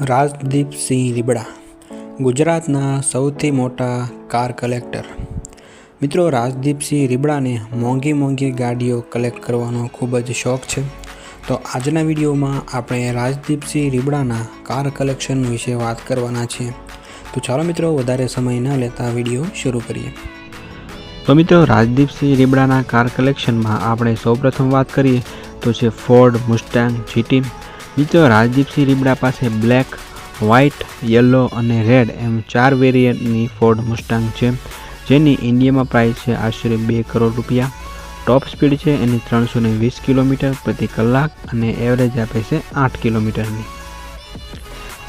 રાજદીપસિંહ રીબડા ગુજરાતના સૌથી મોટા કાર કલેક્ટર. મિત્રો રાજદીપસિંહ રીબડાને મોંઘી મોંઘી ગાડીઓ કલેક્ટ કરવાનો ખૂબ જ શોખ છે. તો આજના વિડીયોમાં આપણે રાજદીપસિંહ રીબડાના કાર કલેક્શન વિશે વાત કરવાના છીએ. તો ચાલો મિત્રો, વધારે સમય ન લેતા વીડિયો શરૂ કરીએ. તો મિત્રો રાજદીપસિંહ રીબડાના કાર કલેક્શનમાં આપણે સૌપ્રથમ વાત કરીએ તો છે ફોર્ડ મુસ્ટાંગ જીટી મિત્રો રાજદીપસિંહ રીબડા પાસે બ્લેક વ્હાઇટ યલો અને રેડ એમ ચાર વેરિયન્ટની ફોર્ડ મુસ્ટાંગ છે. જેની ઇન્ડિયામાં પ્રાઇસ છે આશરે બે કરોડ રૂપિયા. ટોપ સ્પીડ છે એની ત્રણસો ને વીસ કિલોમીટર પ્રતિ કલાક અને એવરેજ આપે છે આઠ કિલોમીટરની.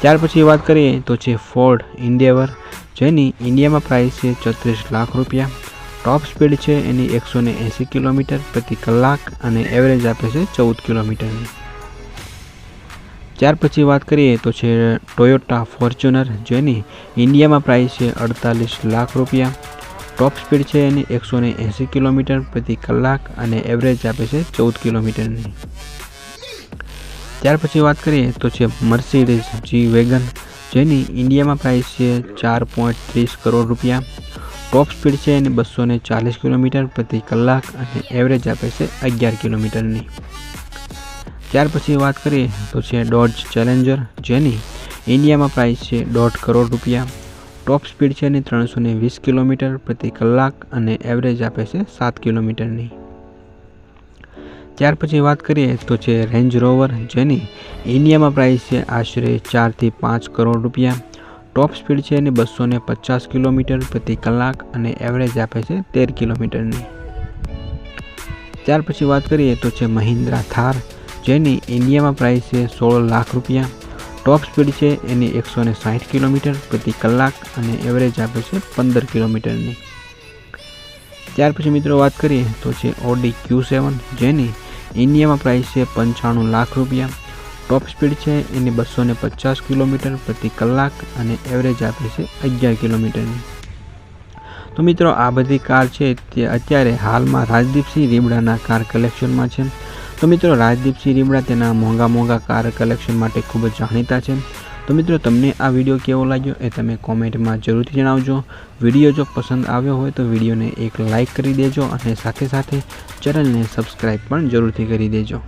ત્યાર પછી વાત કરીએ તો છે ફોર્ડ ઇન્ડિયાવર જેની ઇન્ડિયામાં પ્રાઇસ છે ચોત્રીસ લાખ રૂપિયા. ટોપ સ્પીડ છે એની એકસો ને એંસી કિલોમીટર પ્રતિ કલાક અને એવરેજ આપે છે ચૌદ કિલોમીટરની. ત્યાર પછી વાત કરીએ તો છે ટોયોટા ફોર્ચ્યુનર જેની ઇન્ડિયામાં પ્રાઇસ છે અડતાલીસ લાખ રૂપિયા. ટોપ સ્પીડ છે એની એકસો ને એંસી કિલોમીટર પ્રતિ કલાક અને એવરેજ આપે છે ચૌદ કિલોમીટરની. ત્યાર પછી વાત કરીએ તો છે મર્સિડીઝ જી વેગન જેની ઇન્ડિયામાં પ્રાઇસ છે ચાર પોઈન્ટ ત્રીસ કરોડ રૂપિયા. ટોપ સ્પીડ છે એની બસો ને ચાલીસ કિલોમીટર પ્રતિ કલાક અને એવરેજ આપે છે અગિયાર કિલોમીટરની. ત્યાર પછી વાત કરીએ તો છે ડોજ ચેલેન્જર જેની ઇન્ડિયામાં પ્રાઇસ છે દોઢ કરોડ રૂપિયા. ટોપ સ્પીડ છે એની ત્રણસો ને વીસ કિલોમીટર પ્રતિ કલાક અને એવરેજ આપે છે સાત કિલોમીટરની. ત્યાર પછી વાત કરીએ તો છે રેન્જ રોવર જેની ઇન્ડિયામાં પ્રાઇસ છે આશરે ચારથી પાંચ કરોડ રૂપિયા. ટોપ સ્પીડ છે એની બસો ને પચાસ કિલોમીટર પ્રતિ કલાક અને એવરેજ આપે છે તેર કિલોમીટરની. ત્યાર પછી વાત કરીએ તો છે મહિન્દ્રા થાર જેની ઇન્ડિયામાં પ્રાઇસ છે સોળ લાખ રૂપિયા. ટોપ સ્પીડ છે એની એકસો ને સાઠ કિલોમીટર પ્રતિ કલાક અને એવરેજ આપે છે પંદર કિલોમીટરની. ત્યાર પછી મિત્રો વાત કરીએ તો છે ઓડી ક્યુ સેવન જેની ઇન્ડિયામાં પ્રાઇસ છે પંચાણું લાખ રૂપિયા. ટોપ સ્પીડ છે એની બસો ને પચાસ કિલોમીટર પ્રતિ કલાક અને એવરેજ આપે છે અગિયાર કિલોમીટરની. તો મિત્રો આ બધી કાર છે તે અત્યારે હાલમાં રાજદીપસિંહ રીબડાના કાર કલેક્શનમાં છે. તો મિત્રો રાજદીપસિંહ રીમડા તેના મોંઘા મોંઘા કાર કલેક્શન માટે ખૂબ જાણીતા છે. તો મિત્રો, તમને આ વીડિયો કેવો લાગ્યો એ તમે કોમેન્ટમાં જરૂરથી જણાવજો. વીડિયો જો પસંદ આવ્યો હોય તો વિડીયોને એક લાઇક કરી દેજો અને સાથે સાથે ચેનલને સબસ્ક્રાઈબ પણ જરૂરથી કરી દેજો.